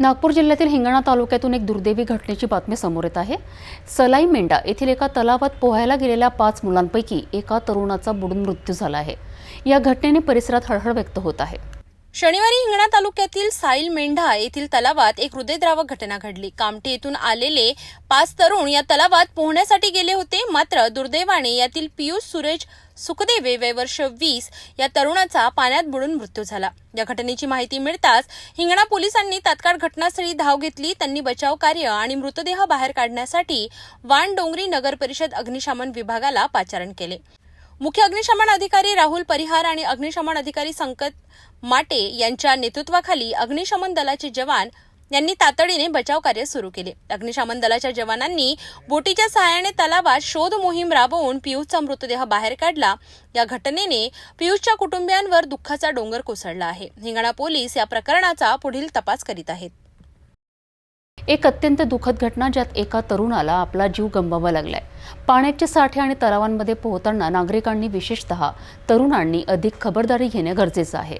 नागपूर जिल्ह्यातील हिंगणा तालुक्यातून एक दुर्दैवी घटनेची बातमी समोर येत आहे. सलाई मेंढा येथील एका तलावात पोहायला गेलेल्या पाच मुलांपैकी एका तरुणाचा बुडून मृत्यू झाला आहे. या घटनेने परिसरात हळहळ व्यक्त होत आहे. शनिवारी हिंगणा तालुक्यातील साईल मेंढा येथील तलावात एक हृदयद्रावक घटना घडली. कामठी येथून आलेले पाच तरुण या तलावात पोहण्यासाठी गेले होते. मात्र दुर्दैवाने यातील पियुष सुरेश सुखदेवे वय वर्ष वीस या तरुणाचा पाण्यात बुडून मृत्यू झाला. या घटनेची माहिती मिळताच हिंगणा पोलिसांनी तात्काळ घटनास्थळी धाव घेतली. त्यांनी बचाव कार्य आणि मृतदेह बाहेर काढण्यासाठी वाण डोंगरी नगर परिषद अग्निशमन विभागाला पाचारण केले. मुख्य अग्निशमन अधिकारी राहुल परिहार आणि अग्निशमन अधिकारी संकत माटे यांच्या नेतृत्वाखाली अग्निशमन दलाचे जवान यांनी तातडीने बचाव कार्य सुरू केले. अग्निशमन दलाच्या जवानांनी बोटीच्या सहाय्याने तलावात शोध मोहीम राबवून पियुषचा मृतदेह बाहेर काढला. या घटनेने पियुषच्या कुटुंबियांवर दुःखाचा डोंगर कोसळला आहे. हिंगणा पोलीस या प्रकरणाचा पुढील तपास करीत आहेत. एक अत्यंत दुःखद घटना ज्यात एका तरुणाला आपला जीव गमवावा लागलाय. पाण्याचे साठे आणि तलावांमध्ये पोहताना नागरिकांनी विशेषतः तरुणांनी अधिक खबरदारी घेणे गरजेचं आहे.